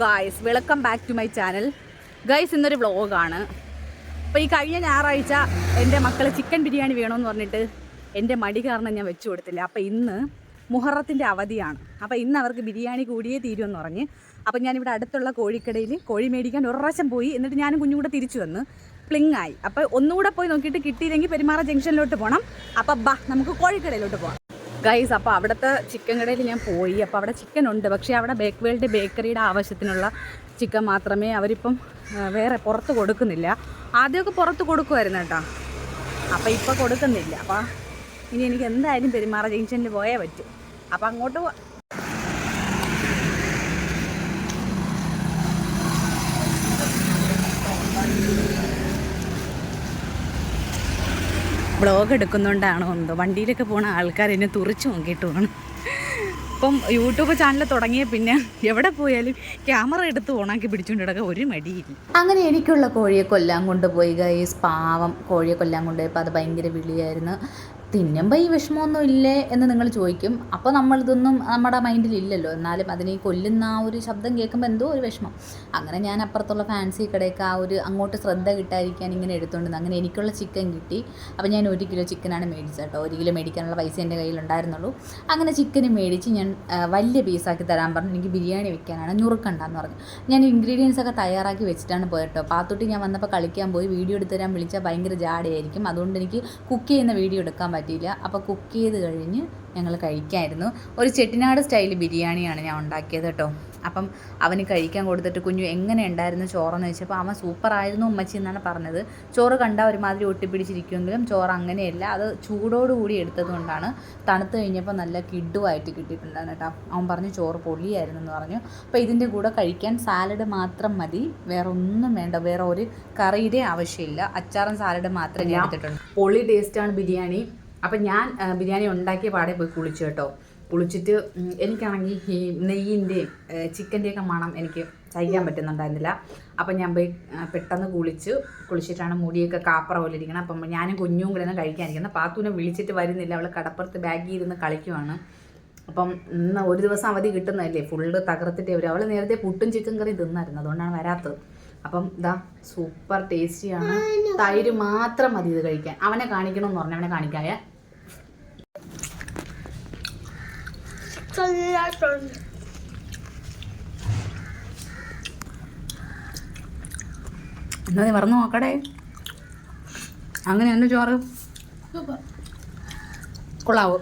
Guys welcome back to my channel guys ഇന്നൊരു വ്ളോഗാണ് അപ്പോൾ ഈ കഴിഞ്ഞ ഞായറാഴ്ച എന്റെ മക്കൾ ചിക്കൻ ബിരിയാണി വേണമെന്ന് പറഞ്ഞിട്ട് എന്റെ മടി കാരണം ഞാൻ വെച്ചു കൊടുത്തില്ല. അപ്പോൾ ഇന്ന് മുഹറത്തിന്റെ അവധിയാണ്. അപ്പോൾ ഇന്ന് അവർക്ക് ബിരിയാണി കൂടിയേ തീരുമെന്ന് പറഞ്ഞ് അപ്പോൾ ഞാനിവിടെ അടുത്തുള്ള കോഴിക്കടയിൽ കോഴി മേടിക്കാൻ ഒരു പ്രാവശ്യം പോയി. എന്നിട്ട് ഞാനും കുഞ്ഞും കൂടെ തിരിച്ചു വന്ന് പ്ലിങ് ആയി. അപ്പോൾ ഒന്നുകൂടെ പോയി നോക്കിയിട്ട് കിട്ടിയില്ലെങ്കിൽ പെരുമാറ ജംഗ്ഷനിലോട്ട് പോകണം അപ്പോൾ ബാ നമുക്ക് കോഴിക്കടയിലോട്ട് പോകാം ഗൈസ് അപ്പോൾ അവിടുത്തെ ചിക്കൻ കടയിൽ ഞാൻ പോയി. അപ്പോൾ അവിടെ ചിക്കൻ ഉണ്ട്. പക്ഷേ അവിടെ ബേക്ക് വേൾഡ് ബേക്കറിയുടെ ആവശ്യത്തിനുള്ള ചിക്കൻ മാത്രമേ അവരിപ്പം വേറെ പുറത്ത് കൊടുക്കുന്നില്ല. ആദ്യമൊക്കെ പുറത്ത് കൊടുക്കുമായിരുന്നു കേട്ടോ. അപ്പോൾ ഇപ്പോൾ കൊടുക്കുന്നില്ല. അപ്പോൾ ഇനി എനിക്ക് എന്തായാലും പെരുമാറ. ജംഗ്ഷനിൽ പോയേ പറ്റൂ. അപ്പോൾ അങ്ങോട്ട് വ്ളോഗ് എടുക്കുന്നതുകൊണ്ടാണോ എന്തോ വണ്ടിയിലൊക്കെ പോണ ആൾക്കാർ എന്നെ തുറിച്ച് പോകണം ഇപ്പം യൂട്യൂബ് ചാനൽ തുടങ്ങിയ പിന്നെ എവിടെ പോയാലും ക്യാമറ എടുത്ത് ഓണാക്കി പിടിച്ചുകൊണ്ട് ഒരു മടിയില്ല. അങ്ങനെ എനിക്കുള്ള കോഴിയെ കൊല്ലാൻ കൊണ്ടുപോയി ഗൈസ് പാവം കോഴിയെ കൊല്ലാൻ കൊണ്ടുപോയപ്പോൾ അത് ഭയങ്കര വിളിയായിരുന്നു. തിന്നുമ്പോൾ ഈ വിഷമമൊന്നും ഇല്ലേ എന്ന് നിങ്ങൾ ചോദിക്കും. അപ്പോൾ നമ്മളിതൊന്നും നമ്മുടെ മൈൻഡിൽ ഇല്ലല്ലോ. എന്നാലും അതിനെ കൊല്ലുന്ന ആ ഒരു ശബ്ദം കേൾക്കുമ്പോൾ എന്തോ ഒരു വിഷമം. അങ്ങനെ ഞാൻ അപ്പുറത്തുള്ള ഫാൻസി കടയൊക്കെ ആ ഒരു അങ്ങോട്ട് ശ്രദ്ധ കിട്ടാതിരിക്കാൻ ഇങ്ങനെ എടുത്തുകൊണ്ട് അങ്ങനെ എനിക്കുള്ള ചിക്കൻ കിട്ടി. അപ്പോൾ ഞാൻ ഒരു കിലോ ചിക്കനാണ് മേടിച്ചത് കേട്ടോ. ഒരു കിലോ മേടിക്കാനുള്ള പൈസ എന്റെ കയ്യിലുണ്ടായിരുന്നുള്ളൂ അങ്ങനെ ചിക്കന് മേടിച്ച് ഞാൻ വലിയ പീസാക്കി തരാൻ പറഞ്ഞു. എനിക്ക് ബിരിയാണി വെക്കാനാണ് ഞുറുക്കണ്ടെന്ന് പറഞ്ഞു. ഞാൻ ഇൻഗ്രീഡിയൻസ് ഒക്കെ തയ്യാറാക്കി വെച്ചിട്ടാണ് പോയത് കേട്ടോ. പാത്തുട്ടി ഞാൻ വന്നപ്പോൾ കളിക്കാൻ പോയി. വീഡിയോ എടുത്ത് തരാൻ വിളിച്ചാൽ ഭയങ്കര ജാടയായിരിക്കും അതുകൊണ്ട് എനിക്ക് കുക്ക് ചെയ്യുന്ന വീഡിയോ എടുക്കാൻ പറ്റിയില്ല. അപ്പോൾ കുക്ക് ചെയ്ത് കഴിഞ്ഞ് ഞങ്ങൾ കഴിക്കായിരുന്നു. ഒരു ചെട്ടിനാട് സ്റ്റൈൽ ബിരിയാണിയാണ് ഞാൻ ഉണ്ടാക്കിയത് കേട്ടോ. അപ്പം അവന് കഴിക്കാൻ കൊടുത്തിട്ട് കുഞ്ഞു എങ്ങനെ ഉണ്ടായിരുന്നു ചോറെന്ന് ചോദിച്ചപ്പോൾ അവൻ സൂപ്പറായിരുന്നു ഉമ്മച്ചി എന്നാണ് പറഞ്ഞത്. ചോറ് കണ്ടാൽ ഒരുമാതിരി ഒട്ടിപ്പിടിച്ചിരിക്കുമെങ്കിലും ചോറ് അങ്ങനെയല്ല അത് ചൂടോടുകൂടി എടുത്തത് കൊണ്ടാണ് തണുത്ത് കഴിഞ്ഞപ്പോൾ നല്ല കിഡുമായിട്ട് കിട്ടിയിട്ടുണ്ടായിരുന്നു കേട്ടോ. അവൻ പറഞ്ഞു ചോറ് പൊള്ളിയായിരുന്നു എന്ന് പറഞ്ഞു. അപ്പോൾ ഇതിന്റെ കൂടെ കഴിക്കാൻ സാലഡ് മാത്രം മതി. വേറെ ഒന്നും വേണ്ട. വേറെ ഒരു കറിയുടെ ആവശ്യമില്ല. അച്ചാറും സാലഡ് മാത്രമേ ഞാൻ എടുത്തിട്ടുണ്ട് പൊള്ളി ടേസ്റ്റാണ് ബിരിയാണി. അപ്പം ഞാൻ ബിരിയാണി ഉണ്ടാക്കിയ പാടെ പോയി കുളിച്ചു കേട്ടോ. കുളിച്ചിട്ട് എനിക്കാണെങ്കിൽ ഈ നെയ്യിന്റെയും ചിക്കന്റെയൊക്കെ മണം എനിക്ക് സഹിക്കാൻ പറ്റുന്നുണ്ടായിരുന്നില്ല. അപ്പം ഞാൻ പോയി പെട്ടെന്ന് കുളിച്ച് കുളിച്ചിട്ടാണ് മുടിയൊക്കെ കാപ്പറ പോലെ ഇരിക്കണം. അപ്പം ഞാനും കുഞ്ഞും കൂടെ കഴിക്കാനിരിക്കുന്നത് പാത്തുവിനെ വിളിച്ചിട്ട് വരുന്നില്ല. അവൾ കടപ്പുറത്ത് ബാഗിൽ ഇരുന്ന് കളിക്കുവാണ്. അപ്പം ഇന്ന് ഒരു ദിവസം അവധി കിട്ടുന്നതല്ലേ? ഫുള്ള് തകർത്തിട്ടേ വരും. അവൾ നേരത്തെ പുട്ടും ചിക്കൻ കറി തിന്നായിരുന്നു. അതുകൊണ്ടാണ് വരാത്തത്. അപ്പം ഇതാ സൂപ്പർ ടേസ്റ്റിയാണ് തൈര് മാത്രം മതി ഇത് കഴിക്കാൻ. അവനെ കാണിക്കണമെന്ന് പറഞ്ഞു. അവനെ കാണിക്കായ എന്നാ നീ മറന്നു നോക്കടേ. അങ്ങനെ എന്നെ ചോറ്. കൊള്ളാവോ?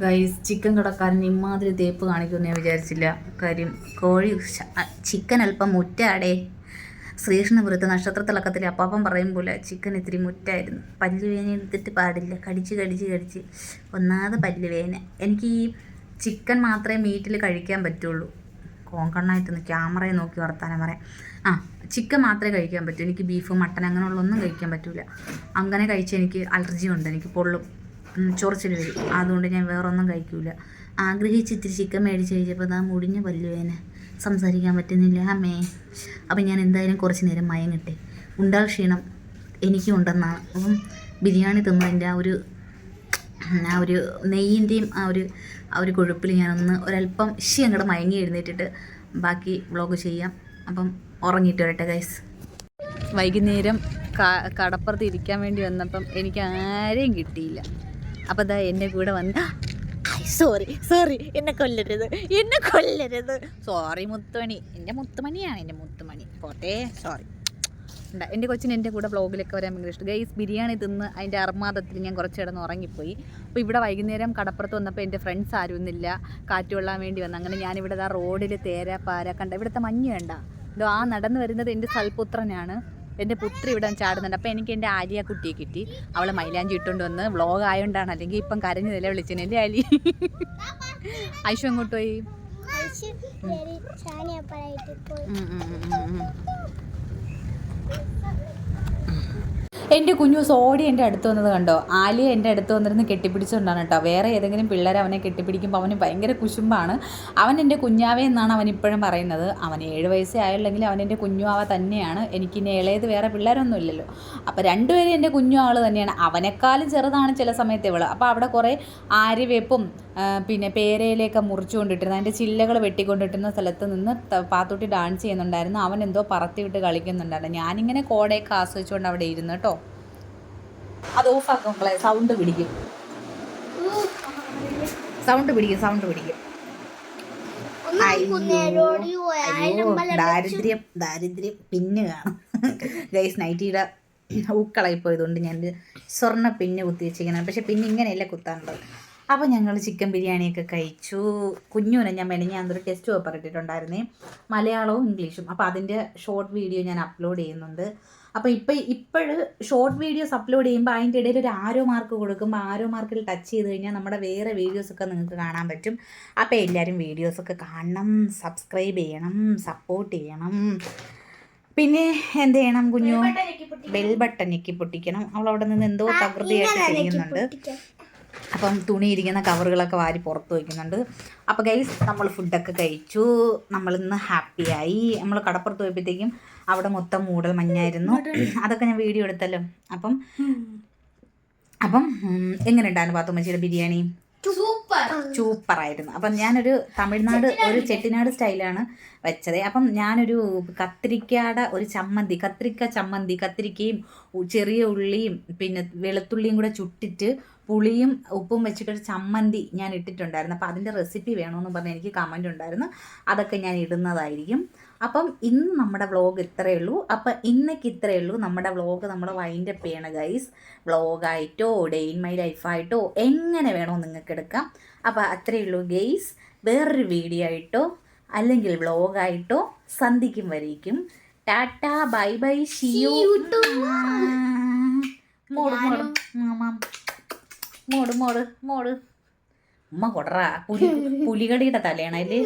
ഗൈസ് ചിക്കൻ തുടക്കാരൻ ഇമാതിരി തേപ്പ് കാണിക്കുമെന്ന് ഞാൻ വിചാരിച്ചില്ല. കാര്യം കോഴി ചിക്കൻ അല്പം മുറ്റാടേ. ശ്രീകൃഷ്ണപുരത്ത് നക്ഷത്രത്തിളക്കത്തിൽ അപ്പാപ്പം പറയും പോലെ ചിക്കൻ ഇത്തിരി മുറ്റായിരുന്നു. പല്ലുവേന എടുത്തിട്ട് പാടില്ല. കടിച്ച് കടിച്ച് കടിച്ച് ഒന്നാമത് പല്ലുവേന എനിക്ക് ഈ ചിക്കൻ മാത്രമേ മീറ്റിൽ കഴിക്കാൻ പറ്റുള്ളൂ. കോങ്കണ്ണായിട്ടൊന്ന് ക്യാമറയെ നോക്കി വർത്താനം പറയാം. ആ ചിക്കൻ മാത്രമേ കഴിക്കാൻ പറ്റൂ. എനിക്ക് ബീഫ് മട്ടൻ അങ്ങനെയുള്ളൊന്നും കഴിക്കാൻ പറ്റില്ല അങ്ങനെ കഴിച്ച് എനിക്ക് അലർജി ഉണ്ട്. എനിക്ക് പൊള്ളും. ചൊറിച്ചിൽ വരും. അതുകൊണ്ട് ഞാൻ വേറൊന്നും കഴിക്കില്ല കഴിക്കൂല. ആഗ്രഹിച്ച് ഇത്തിരി ചിക്കൻ മേടിച്ച് കഴിച്ചപ്പോൾ അതാ മുടിഞ്ഞ പല്ലുവേന സംസാരിക്കാൻ പറ്റുന്നില്ല അമ്മേ. അപ്പം ഞാൻ എന്തായാലും കുറച്ച് നേരം മയങ്ങട്ടെ. ഉണ്ടാൽ ക്ഷീണം എനിക്കും ഉണ്ടെന്നാണ് അപ്പം ബിരിയാണി തിന്നതിന്റെ ആ ഒരു ആ ഒരു നെയ്യിന്റെയും ആ ഒരു ആ ഒരു കൊഴുപ്പിൽ ഞാനൊന്ന് ഒരല്പം ഇഷി അങ്ങോട്ട് മയങ്ങി എഴുന്നേറ്റിട്ട് ബാക്കി വ്ളോഗ് ചെയ്യാം. അപ്പം ഉറങ്ങിയിട്ട് വരട്ടെ ഗൈസ് വൈകുന്നേരം കടപ്പുറത്ത് ഇരിക്കാൻ വേണ്ടി വന്നപ്പം എനിക്ക് ആരെയും കിട്ടിയില്ല. അപ്പം അതാ എന്റെ കൂടെ വന്ന് സോറി സോറി എന്നെ കൊല്ലരുത്. എന്നെ കൊല്ലരുത്. സോറി മുത്തുമണി. എന്റെ മുത്തുമണിയാണ് എന്റെ മുത്തുമണി. പോട്ടെ സോറി ഉണ്ട് എന്റെ കൊച്ചിന് എന്റെ കൂടെ വ്ളോഗിലൊക്കെ വരാൻ ഭയങ്കര ഇഷ്ടം. ഗൈസ് ബിരിയാണി തിന്ന് അതിന്റെ അർമാദത്തിൽ ഞാൻ കുറച്ച് കിടന്ന് ഉറങ്ങിപ്പോയി. അപ്പോൾ ഇവിടെ വൈകുന്നേരം കടപ്പുറത്ത് വന്നപ്പോൾ എന്റെ ഫ്രണ്ട്സ് ആരും ഒന്നില്ല കാറ്റ് കൊള്ളാൻ വേണ്ടി വന്നു. അങ്ങനെ ഞാനിവിടെ ആ റോഡിൽ തേര പാര കണ്ട. ഇവിടുത്തെ മഞ്ഞ് കണ്ട. ഇതോ ആ നടന്നു വരുന്നത് എന്റെ സൽപുത്രനാണ്. എന്റെ പുത്രി ഇവിടെ ചാടുന്നുണ്ട്. അപ്പോൾ എനിക്ക് എന്റെ ആലിയ കുട്ടിയെ കിട്ടി. അവൾ മൈലാഞ്ചി ഇട്ടുകൊണ്ട് വന്ന് വ്ളോഗ് ആയതുകൊണ്ടാണ് അല്ലെങ്കിൽ ഇപ്പം കരഞ്ഞു നില വിളിച്ചത്. എന്റെ ആലി. ഐശു എങ്ങോട്ട് പോയി? ഉം, ഉം, ഉം, ഉം. എന്റെ കുഞ്ഞു സോഡി എന്റെ അടുത്ത് വന്നത് കണ്ടോ? ആലിയ എന്റെ അടുത്ത് വന്നിരുന്ന് കെട്ടിപ്പിടിച്ചുകൊണ്ടാണ് കേട്ടോ. വേറെ ഏതെങ്കിലും പിള്ളേർ അവനെ കെട്ടിപ്പിടിക്കുമ്പോൾ അവന് ഭയങ്കര കുശുമ്പാണ്. അവൻ എന്റെ കുഞ്ഞാവേ എന്നാണ് അവൻ ഇപ്പോഴും പറയുന്നത്. അവൻ ഏഴ് വയസ്സേ ആയുള്ളെങ്കിൽ അവൻ എന്റെ കുഞ്ഞുവാവ തന്നെയാണ്. എനിക്ക് ഇനി ഇളയത് വേറെ പിള്ളേരൊന്നും ഇല്ലല്ലോ. അപ്പോൾ രണ്ടുപേരും എന്റെ കുഞ്ഞുവാൾ തന്നെയാണ്. അവനേക്കാളും ചെറുതാണ് ചില സമയത്ത് ഇവൾ. അപ്പോൾ അവിടെ കുറേ ആര്യവേപ്പും പിന്നെ പേരയിലേക്ക് മുറിച്ചുകൊണ്ടിട്ടിരുന്നു അതിന്റെ ചില്ലകൾ വെട്ടിക്കൊണ്ടിട്ടിരുന്ന സ്ഥലത്ത് നിന്ന് പാത്തൂട്ടി ഡാൻസ് ചെയ്യുന്നുണ്ടായിരുന്നു. അവൻ എന്തോ പറത്തി വിട്ട് കളിക്കുന്നുണ്ടായിരുന്നു. ഞാനിങ്ങനെ കോടയൊക്കെ ആസ്വദിച്ചുകൊണ്ട് അവിടെ ഇരുന്നു കേട്ടോ. അത് ഓഫ് ആക്കുമ്പോളെ സൗണ്ട് പിടിക്കും സൗണ്ട് പിടിക്കും. സൗണ്ട് പിടിക്കും ദാരിദ്ര്യം ദാരിദ്ര്യം പിന്ന് കാണും. ഗൈസ് നൈറ്റിയുടെ ഊക്കളായി പോയതുകൊണ്ട് ഞാൻ സ്വർണ പിന്ന് കുത്തി വെച്ചിരിക്കണം പക്ഷെ പിന്നെ ഇങ്ങനെയല്ല കുത്താനുള്ളത്. അപ്പോൾ ഞങ്ങൾ ചിക്കൻ ബിരിയാണിയൊക്കെ കഴിച്ചു. കുഞ്ഞുവിനെ ഞാൻ വേണ്ടി ഞാൻ അതൊരു ടെസ്റ്റ് പേപ്പർ ഇട്ടിട്ടുണ്ടായിരുന്നേ. മലയാളവും ഇംഗ്ലീഷും. അപ്പോൾ അതിന്റെ ഷോർട്ട് വീഡിയോ ഞാൻ അപ്ലോഡ് ചെയ്യുന്നുണ്ട്. അപ്പോൾ ഇപ്പോൾ ഇപ്പോഴ് ഷോർട്ട് വീഡിയോസ് അപ്ലോഡ് ചെയ്യുമ്പോൾ അതിന്റെ ഇടയിൽ ഒരു ആരോ മാർക്ക് കൊടുക്കുമ്പോൾ ആരോ മാർക്കിൽ ടച്ച് ചെയ്ത് കഴിഞ്ഞാൽ നമ്മുടെ വേറെ വീഡിയോസൊക്കെ നിങ്ങൾക്ക് കാണാൻ പറ്റും. അപ്പോൾ എല്ലാവരും വീഡിയോസൊക്കെ കാണണം സബ്സ്ക്രൈബ് ചെയ്യണം സപ്പോർട്ട് ചെയ്യണം. പിന്നെ എന്ത് ചെയ്യണം കുഞ്ഞു? ബെൽ ബട്ടൺ ഞെക്കി പൊട്ടിക്കണം. അവൾ അവിടെ നിന്ന് എന്തോ തകൃതിയായിട്ട് ചെയ്യുന്നുണ്ട്. അപ്പം തുണി ഇരിക്കുന്ന കവറുകളൊക്കെ വാരി പുറത്ത് വയ്ക്കുന്നുണ്ട്. അപ്പോൾ ഗൈസ് നമ്മൾ ഫുഡൊക്കെ കഴിച്ചു. നമ്മളിന്ന് ഹാപ്പിയായി നമ്മൾ കടപ്പുറത്ത് പോയപ്പോഴത്തേക്കും അവിടെ മൊത്തം മൂടൽ മഞ്ഞായിരുന്നു. അതൊക്കെ ഞാൻ വീഡിയോ എടുത്തല്ലോ. അപ്പം അപ്പം എങ്ങനെ എങ്ങനെയുണ്ടായിരുന്നു പാത്തുമ്മച്ചിയുടെ ബിരിയാണി? സൂപ്പർ ആയിരുന്നു. അപ്പം ഞാനൊരു തമിഴ്നാട് ഒരു ചെട്ടിനാട് സ്റ്റൈലാണ് വെച്ചത്. അപ്പം ഞാനൊരു കത്തിരിക്കയുടെ ഒരു ചമ്മന്തി കത്തിരിക്ക ചമ്മന്തി കത്തിരിക്കയും ചെറിയ ഉള്ളിയും പിന്നെ വെളുത്തുള്ളിയും കൂടെ ചുട്ടിട്ട് പുളിയും ഉപ്പും വെച്ചിട്ടൊരു ചമ്മന്തി ഞാൻ ഇട്ടിട്ടുണ്ടായിരുന്നു. അപ്പോൾ അതിന്റെ റെസിപ്പി വേണമെന്ന് പറഞ്ഞ് എനിക്ക് കമന്റ് ഉണ്ടായിരുന്നു. അതൊക്കെ ഞാൻ ഇടുന്നതായിരിക്കും. അപ്പം ഇന്ന് നമ്മുടെ വ്ളോഗ് ഇത്രയേ ഉള്ളൂ. അപ്പം ഇന്നേക്ക് ഇത്രയേ ഉള്ളൂ. നമ്മുടെ വ്ളോഗ് നമ്മൾ വൈൻഡ് അപ്പ് ചെയ്യണം ഗൈസ് വ്ളോഗായിട്ടോ ഡേ ഇൻ മൈ ലൈഫായിട്ടോ എങ്ങനെ വേണോ നിങ്ങൾക്ക് എടുക്കാം. അപ്പോൾ അത്രയേ ഉള്ളൂ ഗെയ്സ് വേറൊരു വീഡിയോ ആയിട്ടോ അല്ലെങ്കിൽ വ്ളോഗായിട്ടോ സന്ധിക്കും വരേക്കും. Tata bye bye see you മോട് മോട് മോട് മോട് മോട് ഉമ്മ കൊടറ. പുലി പുലികടിയുടെ തലയാണ് അതിൽ